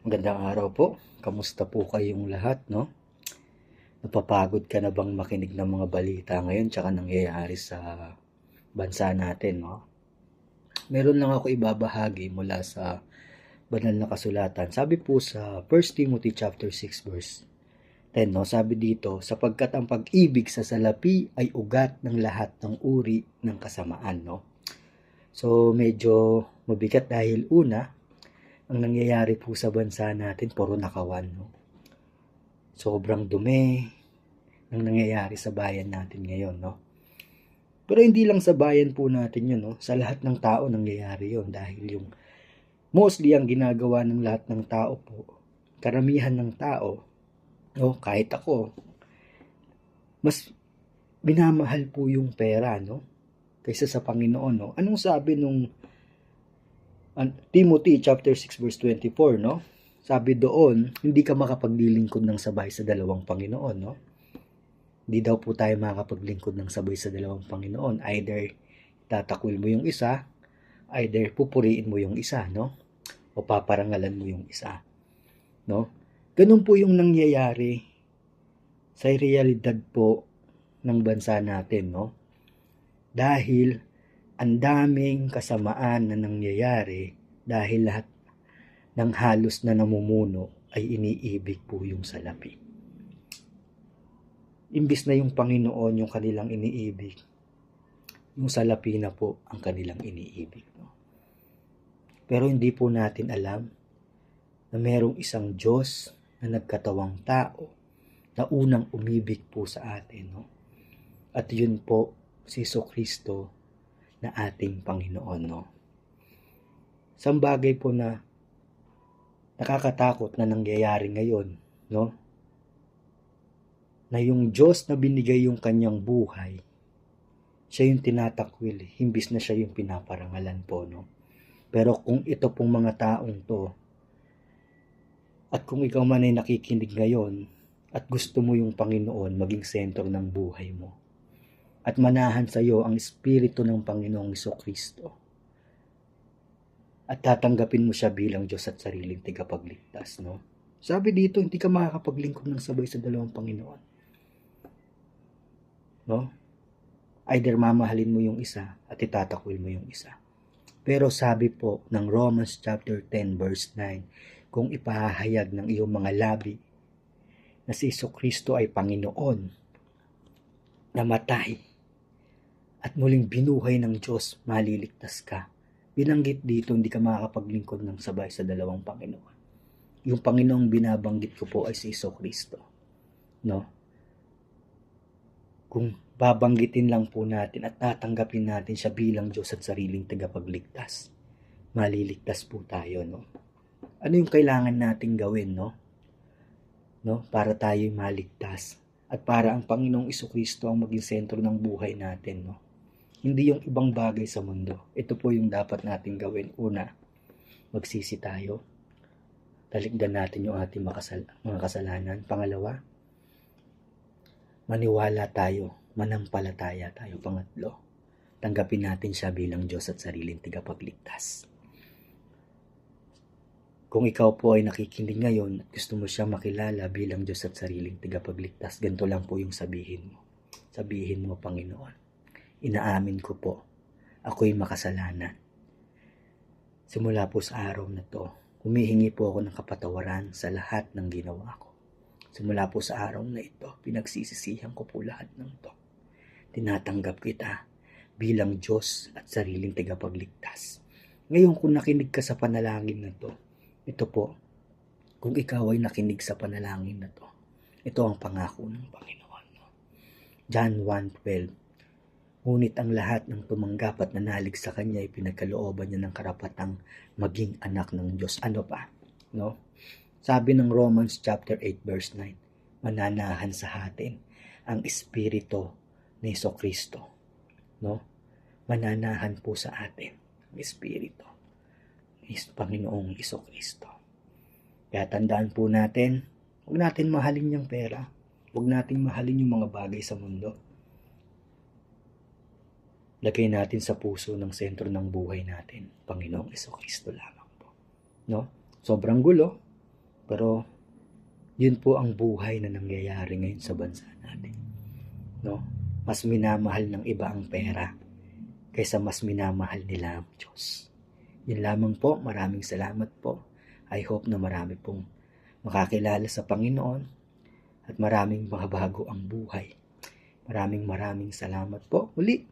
Magandang araw po. Kamusta po kayong lahat, no? Napapagod ka na bang makinig ng mga balita ngayon tsaka nangyayari sa bansa natin, no? Meron lang ako ibabahagi mula sa banal na kasulatan. Sabi po sa 1 Timothy chapter 6 verse 10, no? Sabi dito, sapagkat ang pag-ibig sa salapi ay ugat ng lahat ng uri ng kasamaan, no? So, medyo mabigat dahil una, ang nangyayari po sa bansa natin, puro nakawan. No? Sobrang dumi ng nangyayari sa bayan natin ngayon. No? Pero hindi lang sa bayan po natin yun. No? Sa lahat ng tao nangyayari yun dahil yung mostly ang ginagawa ng lahat ng tao po, karamihan ng tao, no? kahit ako, mas minamahal po yung pera, no? Kaysa sa Panginoon, no? Anong sabi nung Timothy chapter 6 verse 24, no? Sabi doon, hindi ka makapaglilingkod ng sabay sa dalawang Panginoon, no? Hindi daw po tayo makapaglingkod ng sabay sa dalawang Panginoon. Either tatakwil mo yung isa, either pupuriin mo yung isa, no? O paparangalan mo yung isa, no? Ganun po yung nangyayari sa realidad po ng bansa natin, no? Dahil ang daming kasamaan na nangyayari dahil lahat ng halos na namumuno ay iniibig po yung salapi. Imbis na yung Panginoon yung kanilang iniibig, yung salapi na po ang kanilang iniibig. No? Pero hindi po natin alam na merong isang Diyos na nagkatawang tao na unang umibig po sa atin. No? At yun po si Kristo na ating Panginoon, no? Isang bagay po na nakakatakot na nangyayari ngayon, no? Na yung Diyos na binigay yung kanyang buhay, siya yung tinatakwil, himbis na siya yung pinaparangalan po, no? Pero kung ito pong mga taong to, at kung ikaw man ay nakikinig ngayon, at gusto mo yung Panginoon maging sentro ng buhay mo, at manahan sa iyo ang Espiritu ng Panginoong Iso Kristo. At tatanggapin mo siya bilang Diyos at sariling tigapagligtas, no? Sabi dito, hindi ka makakapaglingkod ng sabay sa dalawang Panginoon. No? Either mamahalin mo yung isa at itatakwil mo yung isa. Pero sabi po ng Romans chapter 10 verse 9, kung ipahayag ng iyong mga labi na si Kristo ay Panginoon, namatay at muling binuhay ng Diyos, maliligtas ka. Binanggit dito, hindi ka makakapaglingkod ng sabay sa dalawang Panginoon. Yung Panginoong binabanggit ko po ay si Iso Kristo. No? Kung babanggitin lang po natin at tatanggapin natin siya bilang Diyos at sariling tagapagligtas, maliligtas po tayo, no? Ano yung kailangan nating gawin, no? No? Para tayo maligtas at para ang Panginoong Kristo ang maging sentro ng buhay natin, no? Hindi yung ibang bagay sa mundo. Ito po yung dapat nating gawin. Una, magsisi tayo. Talikdan natin yung ating makasal mga kasalanan. Pangalawa, maniwala tayo, manampalataya tayo. Pangatlo, tanggapin natin siya bilang Diyos at sariling tigapagligtas. Kung ikaw po ay nakikinig ngayon at gusto mo siya makilala bilang Diyos at sariling tigapagligtas, ganito lang po yung sabihin mo. Sabihin mo, Panginoon, inaamin ko po, ako'y makasalanan. Simula po sa araw na to, humihingi po ako ng kapatawaran sa lahat ng ginawa ko. Simula po sa araw na ito, pinagsisisihan ko po lahat ng to. Tinatanggap kita bilang Diyos at sariling tagapagligtas. Ngayon kung nakinig ka sa panalangin na to, ito po, kung ikaw ay nakinig sa panalangin na to, ito ang pangako ng Panginoon. John 1.12 Ngunit ang lahat ng tumanggap at nanalig sa kanya ay pinagkalooban niya ng karapatang maging anak ng Diyos. Ano pa? No? Sabi ng Romans chapter 8 verse 9, mananahan sa atin ang espiritu ni Iso Kristo. No? Mananahan po sa atin ang espiritu ni Panginoong Iso Kristo. Kaya tandaan po natin, huwag natin mahalin yung pera. Huwag natin mahalin yung mga bagay sa mundo lagay natin sa puso ng sentro ng buhay natin, Panginoong Iso Kristo lamang po. No? Sobrang gulo, Pero yun po ang buhay na nangyayari ngayon sa bansa natin. No? Mas minamahal ng iba ang pera kaysa mas minamahal nila ang Diyos. Yun lamang po. Maraming salamat po. I hope na marami pong makakilala sa Panginoon at maraming mababago ang buhay. Maraming maraming salamat po. Uli,